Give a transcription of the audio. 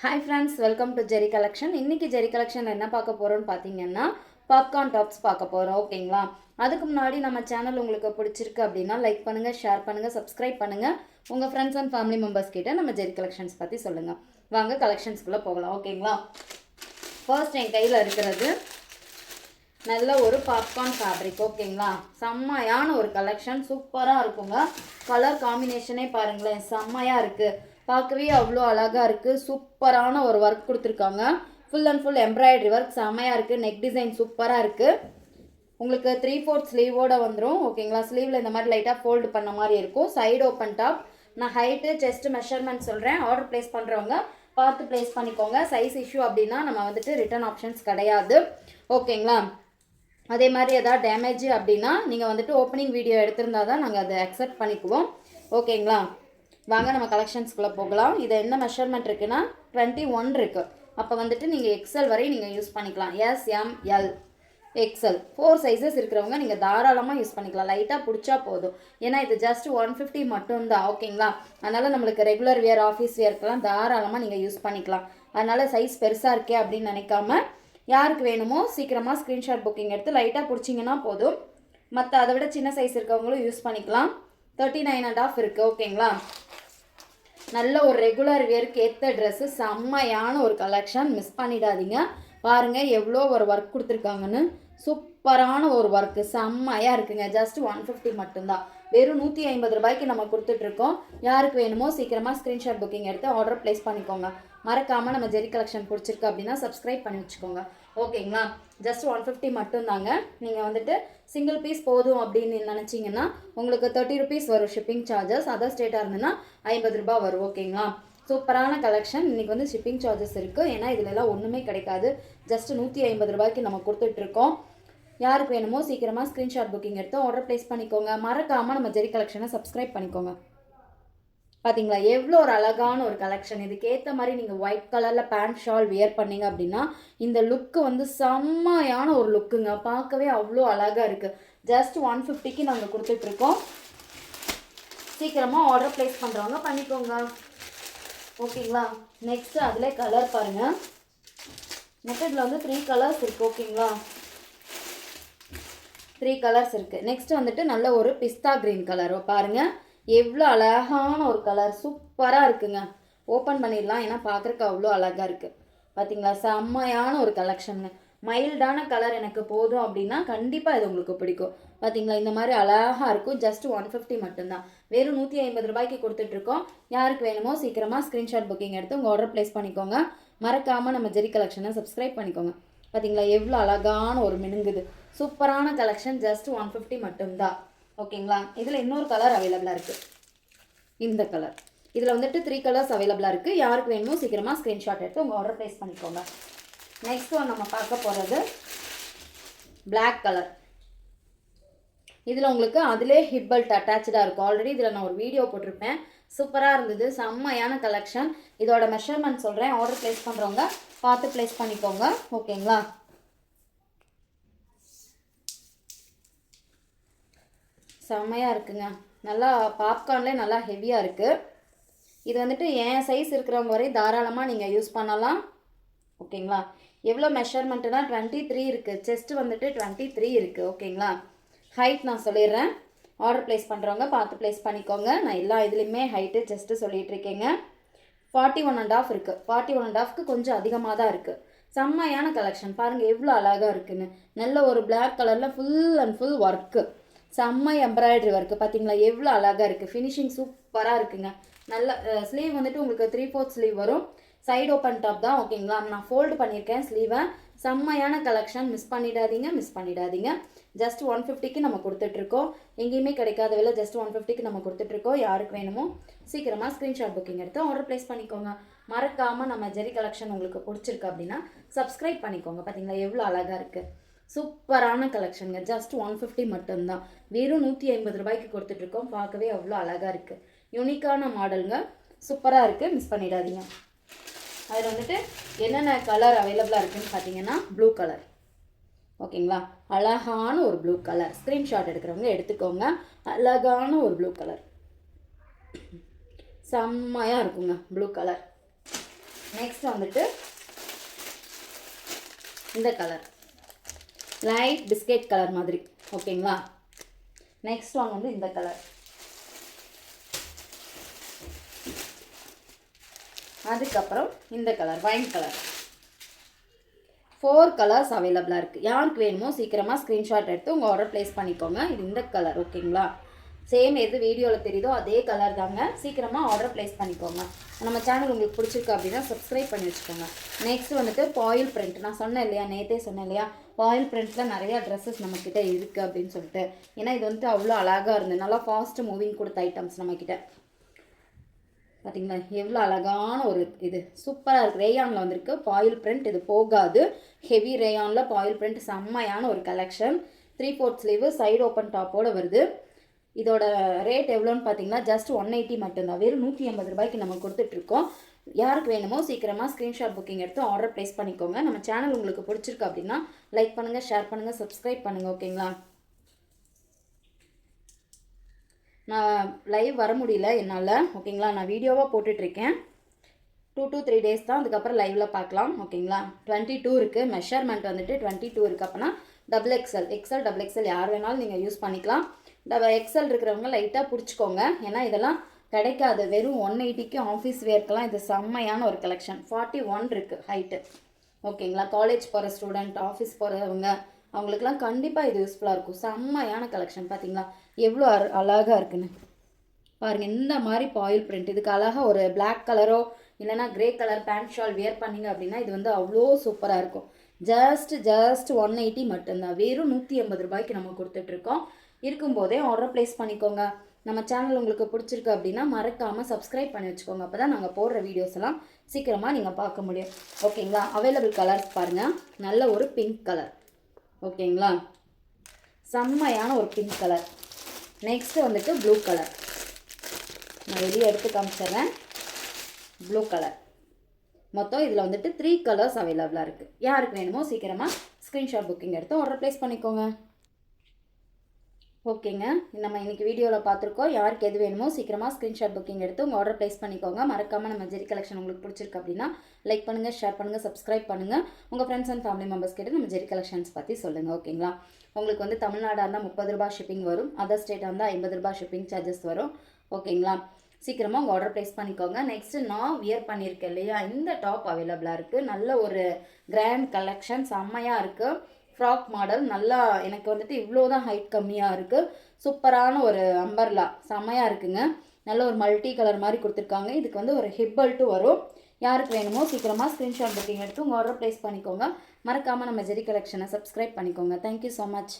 Hi friends welcome to Jerry collection இன்னைக்கு Jerry collection என்ன பார்க்க போகிறோம்னு பார்த்தீங்கன்னா பாப்கார்ன் டாப்ஸ் பார்க்க போகிறோம் ஓகேங்களா அதுக்கு முன்னாடி நம்ம சேனல் உங்களுக்கு பிடிச்சிருக்கு அப்படின்னா லைக் பண்ணுங்கள் ஷேர் பண்ணுங்கள் சப்ஸ்கிரைப் பண்ணுங்கள் உங்கள் ஃப்ரெண்ட்ஸ் அண்ட் ஃபேமிலி மெம்பர்ஸ் கிட்ட நம்ம ஜெரி கலெக்ஷன்ஸ் பற்றி சொல்லுங்கள் வாங்க கலெக்ஷன்ஸ்குள்ளே போகலாம் ஓகேங்களா ஃபர்ஸ்ட் என் கையில் இருக்கிறது நல்ல ஒரு பாப்கார்ன் ஃபேப்ரிக் ஓகேங்களா செம்மையான ஒரு கலெக்ஷன் சூப்பராக இருக்குங்க. கலர் காம்பினேஷனே பாருங்களேன் செம்மையாக இருக்குது பார்க்கவே அவ்வளோ அழகாக இருக்குது சூப்பரான ஒரு ஒர்க் கொடுத்துருக்காங்க. Full and full embroidery work செம்மையாக இருக்குது நெக் டிசைன் சூப்பராக இருக்குது உங்களுக்கு த்ரீ ஃபோர்த் ஸ்லீவோடு வந்துடும் ஓகேங்களா ஸ்லீவில் இந்த மாதிரி லைட்டாக ஃபோல்டு பண்ண மாதிரி இருக்கும். சைடு ஓப்பன் டாப் நான் ஹைட்டு செஸ்ட் மெஷர்மெண்ட் சொல்கிறேன் ஆர்டர் ப்ளேஸ் பண்ணுறவங்க பார்த்து ப்ளேஸ் பண்ணிக்கோங்க. சைஸ் இஷ்யூ அப்படின்னா நம்ம வந்துட்டு ரிட்டர்ன் ஆப்ஷன்ஸ் கிடையாது. ஓகேங்களா அதே மாதிரி எதாவது டேமேஜ் அப்படின்னா நீங்கள் வந்துட்டு ஓப்பனிங் வீடியோ எடுத்திருந்தா தான் நாங்கள் அதை அக்செப்ட் பண்ணிக்குவோம். ஓகேங்களா வாங்க நம்ம கலெக்ஷன்ஸ்குள்ளே போகலாம். இது என்ன மெஷர்மெண்ட் இருக்குன்னா டுவெண்ட்டி ஒன் இருக்குது அப்போ வந்துட்டு நீங்கள் எக்ஸல் வரையும் நீங்கள் யூஸ் பண்ணிக்கலாம். S M L XL four sizes இருக்கிறவங்க நீங்கள் தாராளமாக யூஸ் பண்ணிக்கலாம். லைட்டாக பிடிச்சா போதும். ஏன்னா இது ஜஸ்ட் ஒன் ஃபிஃப்டி மட்டும்தான். ஓகேங்களா அதனால் நம்மளுக்கு ரெகுலர் வியர் ஆஃபீஸ் வியர்க்கெல்லாம் தாராளமாக நீங்கள் யூஸ் பண்ணிக்கலாம். அதனால் சைஸ் பெருசாக இருக்கே அப்படின்னு நினைக்காம யாருக்கு வேணுமோ சீக்கிரமாக ஸ்க்ரீன்ஷாட் புக்கிங் எடுத்து லைட்டாக பிடிச்சிங்கன்னா போதும். மற்ற அதை விட சின்ன சைஸ் இருக்கவங்களும் யூஸ் பண்ணிக்கலாம். தேர்ட்டி நைன் அண்ட் ஆஃப் இருக்குது ஓகேங்களா நல்ல ஒரு ரெகுலர் வேர்க்கு ஏற்ற ட்ரெஸ்ஸு செம்மையான ஒரு கலெக்ஷன் மிஸ் பண்ணிடாதீங்க. பாருங்கள் எவ்வளோ ஒரு ஒர்க் கொடுத்துருக்காங்கன்னு. சூப்பரான ஒரு ஒர்க்கு செம்மையாக இருக்குங்க. ஜஸ்ட் ஒன் ஃபிஃப்டி மட்டும்தான். வெறும் நூற்றி ஐம்பது ரூபாய்க்கு நம்ம கொடுத்துட்ருக்கோம் யாருக்கு வேணுமோ சீக்கிரமாக ஸ்க்ரீன்ஷாட் புக்கிங் எடுத்து ஆர்டர் ப்ளேஸ் பண்ணிக்கோங்க. மறக்காமல் நம்ம ஜெரி கலெக்ஷன் பிடிச்சிருக்கு அப்படின்னா சப்ஸ்கிரைப் பண்ணி வச்சுக்கோங்க. ஓகேங்களா ஜஸ்ட் ஒன் ஃபிஃப்டி மட்டும்தாங்க. நீங்கள் வந்துட்டு சிங்கிள் பீஸ் போதும் அப்படின்னு நினச்சிங்கன்னா உங்களுக்கு தேர்ட்டி ருபீஸ் வரும் ஷிப்பிங் சார்ஜஸ் அதர் ஸ்டேட்டாக இருந்ததுன்னா ஐம்பது ரூபாய் வரும். ஓகேங்களா சூப்பரான கலெக்ஷன் இன்றைக்கி வந்து ஷிப்பிங் சார்ஜஸ் இருக்குது ஏன்னா இதுல ஒன்றுமே கிடைக்காது. ஜஸ்ட் நூற்றி ஐம்பது ரூபாய்க்கு நம்ம கொடுத்துட்ருக்கோம் யாருக்கு வேணுமோ சீக்கிரமாக ஸ்க்ரீன்ஷாட் புக்கிங் எடுத்து ஆர்டர் ப்ளேஸ் பண்ணிக்கோங்க. மறக்காமல் நம்ம ஜெரி கலெக்ஷனை சப்ஸ்கிரைப் பண்ணிக்கோங்க. பார்த்தீங்களா எவ்வளோ ஒரு அழகான ஒரு கலெக்ஷன் இதுக்கேற்ற மாதிரி நீங்கள் ஒயிட் கலரில் பேண்ட் ஷால் வியர் பண்ணீங்க அப்படின்னா இந்த லுக்கு வந்து செம்மையான ஒரு லுக்குங்க பார்க்கவே அவ்வளோ அழகாக இருக்குது ஜஸ்ட் ஒன் ஃபிஃப்டிக்கு நாங்கள் கொடுத்துட்ருக்கோம் சீக்கிரமாக ஆர்டர் ப்ளேஸ் பண்ணுறவங்க பண்ணிக்கோங்க. ஓகேங்களா? நெக்ஸ்ட் அதில் கலர் பாருங்கள் நெக்கடில் வந்து த்ரீ கலர்ஸ் இருக்குது ஓகேங்களா? த்ரீ கலர்ஸ் இருக்குது நெக்ஸ்ட் வந்துட்டு நல்ல ஒரு பிஸ்தா க்ரீன் கலர் பாருங்கள் எவ்வளோ அழகான ஒரு கலர் சூப்பராக இருக்குங்க. ஓப்பன் பண்ணிடலாம் ஏன்னா பார்க்குறக்கு அவ்வளோ அழகாக இருக்குது பார்த்தீங்களா செம்மையான ஒரு கலெக்ஷனுங்க மைல்டான கலர் எனக்கு போதும் அப்படின்னா கண்டிப்பாக இது உங்களுக்கு பிடிக்கும். பார்த்தீங்களா இந்த மாதிரி அழகாக இருக்கும். ஜஸ்ட் ஒன் ஃபிஃப்டி மட்டும்தான். வெறும் நூற்றி ஐம்பது ரூபாய்க்கு கொடுத்துட்ருக்கோம். யாருக்கு வேணுமோ சீக்கிரமாக ஸ்க்ரீன்ஷாட் புக்கிங் எடுத்து உங்கள் ஆர்டர் ப்ளேஸ் பண்ணிக்கோங்க. மறக்காமல் நம்ம ஜெரி கலெக்ஷனை சப்ஸ்கிரைப் பண்ணிக்கோங்க. பார்த்தீங்களா எவ்வளோ அழகான ஒரு மினுங்குது. சூப்பரான கலெக்ஷன் ஜஸ்ட் ஒன் ஃபிஃப்டி மட்டும்தான். ஓகேங்களா? இதில் இன்னொரு கலர் அவைலபிளாக இருக்குது இந்த கலர் இதில் வந்துட்டு த்ரீ கலர்ஸ் அவைலபிளாக இருக்குது யாருக்கு வேணுமோ சீக்கிரமாக ஸ்க்ரீன்ஷாட் எடுத்து உங்கள் ஆர்டர் ப்ளேஸ் பண்ணிக்கோங்க. நெக்ஸ்ட் ஒன் நம்ம பார்க்க போகிறது பிளாக் கலர் இதில் உங்களுக்கு அதிலே ஹிப் பெல்ட் அட்டாச்சாக இருக்கும். ஆல்ரெடி இதில் நான் ஒரு வீடியோ போட்டிருப்பேன். சூப்பராக இருந்தது. செம்மையான கலெக்ஷன் இதோட மெஷர்மெண்ட் சொல்கிறேன் ஆர்டர் ப்ளேஸ் பண்ணுறவங்க பார்த்து ப்ளேஸ் பண்ணிக்கோங்க. ஓகேங்களா? செம்மையாக இருக்குங்க. நல்லா பாப்கார்ன்லேயே நல்லா ஹெவியாக இருக்குது இது வந்துட்டு என் சைஸ் இருக்கிறவங்க வரை தாராளமாக நீங்கள் யூஸ் பண்ணலாம். ஓகேங்களா? எவ்வளோ மெஷர்மெண்ட்டுனா டுவெண்ட்டி த்ரீ இருக்குது செஸ்ட்டு வந்துட்டு டுவெண்ட்டி த்ரீ இருக்குது ஓகேங்களா? ஹைட் நான் சொல்லிடுறேன். ஆர்டர் ப்ளேஸ் பண்ணுறவங்க பார்த்து ப்ளேஸ் பண்ணிக்கோங்க. நான் எல்லா இதுலேயுமே ஹைட்டு செஸ்ட்டு சொல்லிகிட்ருக்கேங்க ஃபார்ட்டி ஒன் அண்ட் ஆஃப் இருக்குது ஃபார்ட்டி ஒன் அண்ட் ஆஃப்க்கு கொஞ்சம் அதிகமாக தான் இருக்குது செம்மையான கலெக்ஷன் பாருங்கள் எவ்வளோ அழகாக இருக்குதுன்னு நல்ல ஒரு பிளாக் கலரில் ஃபுல் அண்ட் ஃபுல் ஒர்க்கு செம்ம எம்ப்ராய்டரி ஒர்க்கு பார்த்தீங்களா எவ்வளோ அழகாக இருக்குது ஃபினிஷிங் சூப்பராக இருக்குங்க. நல்ல ஸ்லீவ் வந்துட்டு உங்களுக்கு த்ரீ ஃபோர்த் ஸ்லீவ் வரும். சைடு ஓப்பன் டாப் தான் ஓகேங்களா நான் ஃபோல்டு பண்ணியிருக்கேன் ஸ்லீவை செம்மையான கலெக்ஷன் மிஸ் பண்ணிடாதீங்க மிஸ் பண்ணிடாதீங்க. ஜஸ்ட் ஒன் ஃபிஃப்டிக்கு நம்ம கொடுத்துட்ருக்கோம். எங்கேயுமே கிடைக்காத விலை ஜஸ்ட் ஒன் ஃபிஃப்டிக்கு நம்ம கொடுத்துட்ருக்கோம். யாருக்கு வேணுமோ சீக்கிரமாக ஸ்க்ரீன்ஷாட் புக்கிங் எடுத்து ஆர்டர் ப்ளேஸ் பண்ணிக்கோங்க. மறக்காமல் நம்ம ஜெரி கலெக்ஷன் உங்களுக்கு பிடிச்சிருக்கு அப்படின்னா சப்ஸ்கிரைப் பண்ணிக்கோங்க. பார்த்தீங்களா எவ்வளோ அழகாக இருக்குது சூப்பரான கலெக்ஷனுங்க. ஜஸ்ட் ஒன் ஃபிஃப்டி மட்டும்தான். வெறும் நூற்றி ஐம்பது ரூபாய்க்கு கொடுத்துட்ருக்கோம். பார்க்கவே அவ்வளோ அழகாக இருக்குது யூனிக்கான மாடலுங்க சூப்பராக இருக்குது மிஸ் பண்ணிடாதீங்க. அதில் வந்துட்டு என்னென்ன கலர் அவைலபிளாக இருக்குன்னு பார்த்தீங்கன்னா ப்ளூ கலர் ஓகேங்களா? அழகான ஒரு ப்ளூ கலர் ஸ்க்ரீன்ஷாட் எடுக்கிறவங்க எடுத்துக்கோங்க. அழகான ஒரு ப்ளூ கலர் செம்மையாக இருக்குங்க ப்ளூ கலர் நெக்ஸ்ட் வந்துட்டு இந்த கலர் லைட் பிஸ்கெட் கலர் மாதிரி. ஓகேங்களா நெக்ஸ்ட் ஒன் வந்து இந்த கலர் அதுக்கப்புறம் இந்த colour wine colour four colours அவைலபிளாக இருக்குது யாருக்கு வேணுமோ சீக்கிரமாக ஸ்க்ரீன்ஷாட் எடுத்து உங்கள் ஆர்டர் ப்ளேஸ் பண்ணிக்கோங்க. இது இந்த கலர் ஓகேங்களா சேம் எது வீடியோவில் தெரியுதோ அதே கலர் தாங்க. சீக்கிரமாக ஆர்டர் ப்ளேஸ் பண்ணிக்கோங்க. நம்ம சேனல் உங்களுக்கு பிடிச்சிருக்கு அப்படின்னா சப்ஸ்கிரைப் பண்ணி வச்சுக்கோங்க. நெக்ஸ்ட் வந்துட்டு பாயில் பிரிண்ட் நான் சொன்னேன் இல்லையா நேற்றே சொன்னேன் இல்லையா? பாயில் பிரிண்ட்டில் நிறையா ட்ரெஸ்ஸஸ் நம்மக்கிட்ட இருக்குது அப்படின்னு சொல்லிட்டு. ஏன்னா இது வந்துட்டு அவ்வளோ அழகாக இருந்தது. நல்லா ஃபாஸ்ட் மூவிங் கொடுத்த ஐட்டம்ஸ் நம்மக்கிட்ட பார்த்தீங்களா எவ்வளோ அழகான ஒரு இது. சூப்பராக இருக்குது ரேயானில் வந்திருக்கு. பாயில் பிரிண்ட் இது போகாது. ஹெவி ரேயானில் பாயில் பிரிண்ட் செம்மையான ஒரு collection three fourth sleeve side open டாப்போட வருது. இதோட ரேட் எவ்வளோன்னு பார்த்தீங்கன்னா ஜஸ்ட் ஒன் எயிட்டி மட்டும்தான். வெறும் நூற்றி ஐம்பது ரூபாய்க்கு நம்ம கொடுத்துட்ருக்கோம். யாருக்கு வேணுமோ சீக்கிரமாக ஸ்க்ரீன்ஷாட் புக்கிங் எடுத்து ஆர்டர் ப்ளேஸ் பண்ணிக்கோங்க. நம்ம சேனல் உங்களுக்கு பிடிச்சிருக்கு அப்படின்னா லைக் பண்ணுங்கள் ஷேர் பண்ணுங்கள் சப்ஸ்கிரைப் பண்ணுங்கள் ஓகேங்களா நான் லைவ் வர முடியல என்னால். ஓகேங்களா நான் வீடியோவாக போட்டுட்ருக்கேன். டூ டூ த்ரீ டேஸ் தான். அதுக்கப்புறம் லைவில் பார்க்கலாம் ஓகேங்களா டுவெண்ட்டி டூ இருக்குது மெஷர்மெண்ட் வந்துட்டு டுவெண்ட்டி டூ இருக்குது அப்போனா double XL XL double XL யார் வேணாலும் நீங்கள் யூஸ் பண்ணிக்கலாம். டபுள் எக்ஸல் இருக்கிறவங்க லைட்டாக பிடிச்சிக்கோங்க. ஏன்னா இதெல்லாம் கிடைக்காது. வெறும் ஒன் எயிட்டிக்கு ஆஃபீஸ் வேர்க்கெலாம் இது செம்மையான ஒரு கலெக்ஷன் ஃபார்ட்டி ஒன் இருக்குது ஹைட்டு ஓகேங்களா காலேஜ் போகிற ஸ்டூடெண்ட் ஆஃபீஸ் போகிறவங்க அவங்களுக்குலாம் கண்டிப்பாக இது யூஸ்ஃபுல்லாக இருக்கும். செம்மையான கலெக்ஷன் பார்த்தீங்களா எவ்வளோ அழகாக இருக்குன்னு. பாருங்கள் இந்த மாதிரி பாயில் பிரிண்ட் இதுக்கு அழகாக ஒரு பிளாக் கலரோ இல்லைனா grey colour pant shawl wear பண்ணிங்க அப்படின்னா இது வந்து அவ்வளோ சூப்பராக இருக்கும். ஜஸ்ட் ஜஸ்ட் ஒன் எயிட்டி மட்டும்தான். வெறும் நூற்றி ஐம்பது ரூபாய்க்கு நம்ம கொடுத்துட்ருக்கோம் இருக்கும்போதே ஆர்டர் ப்ளேஸ் பண்ணிக்கோங்க. நம்ம சேனல் உங்களுக்கு பிடிச்சிருக்கு அப்படின்னா மறக்காமல் சப்ஸ்கிரைப் பண்ணி வச்சுக்கோங்க. அப்போ தான் நாங்கள் போடுற வீடியோஸ் எல்லாம் சீக்கிரமாக நீங்கள் பார்க்க முடியும். ஓகேங்களா அவைலபிள் கலர்ஸ் பாருங்கள் நல்ல ஒரு பிங்க் கலர் ஓகேங்களா செம்மையான ஒரு பிங்க் கலர் நெக்ஸ்ட்டு வந்துட்டு ப்ளூ கலர் நான் வெளியே எடுத்து காமிச்சிடுறேன். ப்ளூ கலர் மொத்தம் இதில் வந்துட்டு த்ரீ கலர்ஸ் அவைலபிளாக இருக்குது யாருக்கு வேணுமோ சீக்கிரமாக ஸ்க்ரீன்ஷாட் புக்கிங் எடுத்து ஆர்டர் ப்ளேஸ் பண்ணிக்கோங்க. ஓகேங்க. நம்ம இன்றைக்கி வீடியோவில் பார்த்துருக்கோம் யாருக்கு எது வேணுமோ சீக்கிரமாக ஸ்க்ரீன்ஷாட் புக்கிங் எடுத்து உங்கள் ஆர்டர் ப்ளேஸ் பண்ணிக்கோங்க. மறக்காமல் நம்ம ஜெரி கலெக்ஷன் உங்களுக்கு பிடிச்சிருக்கு அப்படின்னா லைக் பண்ணுங்கள் ஷேர் பண்ணுங்கள் சப்ஸ்கிரைப் பண்ணுங்கள் உங்கள் ஃப்ரெண்ட்ஸ் அண்ட் ஃபேமிலி மெம்பர்ஸ் கிட்ட நம்ம ஜெரி கலெக்ஷன்ஸ் பற்றி சொல்லுங்கள் ஓகேங்களா? உங்களுக்கு வந்து தமிழ்நாடாக இருந்தால் முப்பது ரூபா ஷிப்பிங் வரும். அதர் ஸ்டேட்டாக இருந்தால் ஐம்பது ரூபாய் ஷிப்பிங் சார்ஜஸ் வரும். ஓகேங்களா? சீக்கிரமாக உங்கள் ஆர்டர் ப்ளேஸ் பண்ணிக்கோங்க. நெக்ஸ்ட்டு நான் வியர் பண்ணியிருக்கேன் இல்லையா? இந்த டாப் அவைலபிளாக இருக்குது நல்ல ஒரு கிராண்ட் கலெக்ஷன் செம்மையாக இருக்குது ஃப்ராக் மாடல் நல்லா எனக்கு வந்துட்டு இவ்வளோ தான் ஹைட் கம்மியாக இருக்குது சூப்பரான ஒரு அம்பர்லா செம்மையாக இருக்குங்க. நல்ல ஒரு மல்டி கலர் மாதிரி கொடுத்துருக்காங்க. இதுக்கு வந்து ஒரு ஹிப்பல்ட்டு வரும். யாருக்கு வேணுமோ சீக்கிரமாக ஸ்க்ரீன்ஷாட் புக்கிங் எடுத்து உங்கள் ஆர்டர் ப்ளேஸ் பண்ணிக்கோங்க. மறக்காமல் நம்ம ஜெரி கலெக்ஷனை சப்ஸ்கிரைப் பண்ணிக்கோங்க. Thank you so much